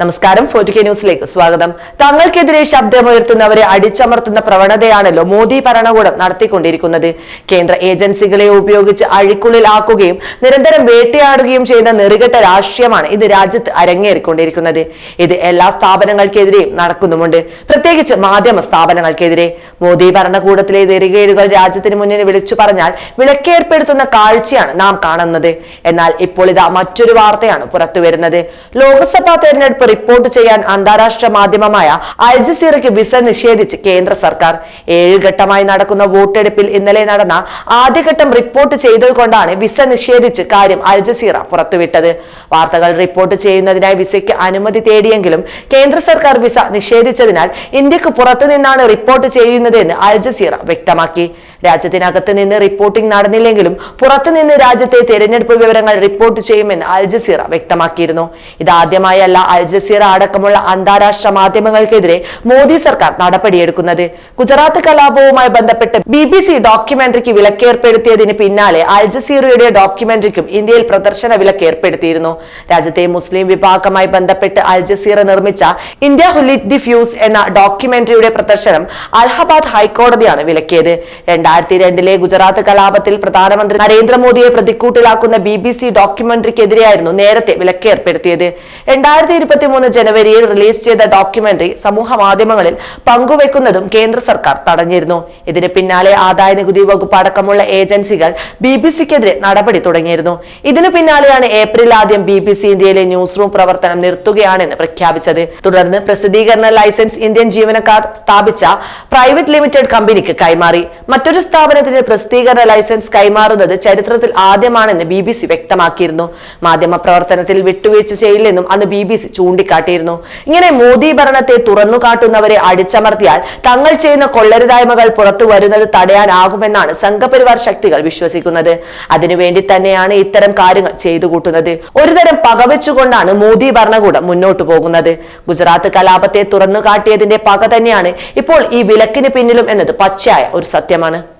നമസ്കാരം. ഫോർട്ടി ന്യൂസിലേക്ക് സ്വാഗതം. തങ്ങൾക്കെതിരെ ശബ്ദമുയർത്തുന്നവരെ അടിച്ചമർത്തുന്ന പ്രവണതയാണല്ലോ മോദി ഭരണകൂടം നടത്തിക്കൊണ്ടിരിക്കുന്നത്. കേന്ദ്ര ഏജൻസികളെ ഉപയോഗിച്ച് അഴിക്കുള്ളിൽ ആക്കുകയും നിരന്തരം വേട്ടയാടുകയും ചെയ്യുന്ന നെറുകെട്ട രാഷ്ട്രീയമാണ് ഇത് രാജ്യത്ത് അരങ്ങേറിക്കൊണ്ടിരിക്കുന്നത്. ഇത് എല്ലാ സ്ഥാപനങ്ങൾക്കെതിരെയും നടക്കുന്നുമുണ്ട്. പ്രത്യേകിച്ച് മാധ്യമ സ്ഥാപനങ്ങൾക്കെതിരെ. മോദി ഭരണകൂടത്തിലെ നെറുകേടുകൾ രാജ്യത്തിന് മുന്നിൽ വിളിച്ചു പറഞ്ഞാൽ വിലക്കേർപ്പെടുത്തുന്ന കാഴ്ചയാണ് നാം കാണുന്നത്. എന്നാൽ ഇപ്പോൾ ഇതാ മറ്റൊരു വാർത്തയാണ് പുറത്തുവരുന്നത്. ലോക്സഭാ തെരഞ്ഞെടുപ്പ് റിപ്പോർട്ട് ചെയ്യാൻ അന്താരാഷ്ട്ര മാധ്യമമായ അൽജസീറയ്ക്ക് വിസ നിഷേധിച്ച് കേന്ദ്ര സർക്കാർ. ഏഴ് ഘട്ടമായി നടക്കുന്ന വോട്ടെടുപ്പിൽ ഇന്നലെ നടന്ന ആദ്യഘട്ടം റിപ്പോർട്ട് ചെയ്തുകൊണ്ടാണ് വിസ നിഷേധിച്ച് കാര്യം അൽജസീറ പുറത്തുവിട്ടത്. വാർത്തകൾ റിപ്പോർട്ട് ചെയ്യുന്നതിനായി വിസയ്ക്ക് അനുമതി തേടിയെങ്കിലും കേന്ദ്ര സർക്കാർ വിസ നിഷേധിച്ചതിനാൽ ഇന്ത്യയ്ക്ക് പുറത്തുനിന്നാണ് റിപ്പോർട്ട് ചെയ്യുന്നതെന്ന് അൽജസീറ വ്യക്തമാക്കി. രാജ്യത്തിനകത്ത് നിന്ന് റിപ്പോർട്ടിംഗ് നടന്നില്ലെങ്കിലും പുറത്തുനിന്ന് രാജ്യത്തെ തെരഞ്ഞെടുപ്പ് വിവരങ്ങൾ റിപ്പോർട്ട് ചെയ്യുമെന്ന് അൽ ജസീറ വ്യക്തമാക്കിയിരുന്നു. ഇതാദ്യമായല്ല അൽ ജസീറ അടക്കമുള്ള അന്താരാഷ്ട്ര മാധ്യമങ്ങൾക്കെതിരെ മോദി സർക്കാർ നടപടിയെടുക്കുന്നത്. ഗുജറാത്ത് കലാപവുമായി ബന്ധപ്പെട്ട് ബി ബി സി ഡോക്യുമെന്ററിക്ക് വിലക്കേർപ്പെടുത്തിയതിന് പിന്നാലെ അൽ ജസീറയുടെ ഡോക്യുമെന്ററിക്കും ഇന്ത്യയിൽ പ്രദർശന വിലക്ക് ഏർപ്പെടുത്തിയിരുന്നു രാജ്യത്തെ മുസ്ലിം വിഭാഗമായി ബന്ധപ്പെട്ട് അൽ ജസീറ നിർമ്മിച്ച India who lit the fuse എന്ന ഡോക്യുമെന്ററിയുടെ പ്രദർശനം അലഹബാദ് ഹൈക്കോടതിയാണ് വിലക്കിയത്. രണ്ടായിരത്തി രണ്ടിലെ ഗുജറാത്ത് കലാപത്തിൽ പ്രധാനമന്ത്രി നരേന്ദ്രമോദിയെ പ്രതിക്കൂട്ടിലാക്കുന്ന ബി ബി സി ഡോക്യുമെന്ററിക്കെതിരെയായിരുന്നു നേരത്തെ വിലക്ക് ഏർപ്പെടുത്തിയത് രണ്ടായിരത്തി ഇരുപത്തി മൂന്ന് ജനുവരിയിൽ റിലീസ് ചെയ്ത ഡോക്യുമെന്ററി സമൂഹ മാധ്യമങ്ങളിൽ പങ്കുവെക്കുന്നതും കേന്ദ്ര സർക്കാർ തടഞ്ഞിരുന്നു. ഇതിന് പിന്നാലെ ആദായ നികുതി വകുപ്പ് അടക്കമുള്ള ഏജൻസികൾ ബി ബി സിക്കെതിരെ നടപടി തുടങ്ങിയിരുന്നു. ഇതിനു പിന്നാലെയാണ് ഏപ്രിൽ ആദ്യം ബി ബി സി ഇന്ത്യയിലെ ന്യൂസ് റൂം പ്രവർത്തനം നിർത്തുകയാണെന്ന് പ്രഖ്യാപിച്ചത്. തുടർന്ന് പ്രസിദ്ധീകരണ ലൈസൻസ് ഇന്ത്യൻ ജീവനക്കാർ സ്ഥാപിച്ച പ്രൈവറ്റ് ലിമിറ്റഡ് കമ്പനിക്ക് കൈമാറി. മറ്റൊരു സ്ഥാപനത്തിന് പ്രസിദ്ധീകരണ ലൈസൻസ് കൈമാറുന്നത് ചരിത്രത്തിൽ ആദ്യമാണെന്ന് ബി ബി സി വ്യക്തമാക്കിയിരുന്നു. മാധ്യമ പ്രവർത്തനത്തിൽ വിട്ടുവീഴ്ച ചെയ്യില്ലെന്നും അന്ന് ബി ബി സി ചൂണ്ടിക്കാട്ടിയിരുന്നു. ഇങ്ങനെ മോദി ഭരണത്തെ തുറന്നു കാട്ടുന്നവരെ അടിച്ചമർത്തിയാൽ തങ്ങൾ ചെയ്യുന്ന കൊള്ളരുതായ്മകൾ പുറത്തു വരുന്നത് തടയാനാകുമെന്നാണ് സംഘപരിവാർ ശക്തികൾ വിശ്വസിക്കുന്നത്. അതിനുവേണ്ടി തന്നെയാണ് ഇത്തരം കാര്യങ്ങൾ ചെയ്തു കൂട്ടുന്നത്. ഒരുതരം പകവെച്ചുകൊണ്ടാണ് മോദി ഭരണകൂടം മുന്നോട്ടു പോകുന്നത്. ഗുജറാത്ത് കലാപത്തെ തുറന്നു കാട്ടിയതിന്റെ പക തന്നെയാണ് ഇപ്പോൾ ഈ വിലക്കിന് പിന്നിലും എന്നത് പച്ചയായ ഒരു സത്യമാണ്.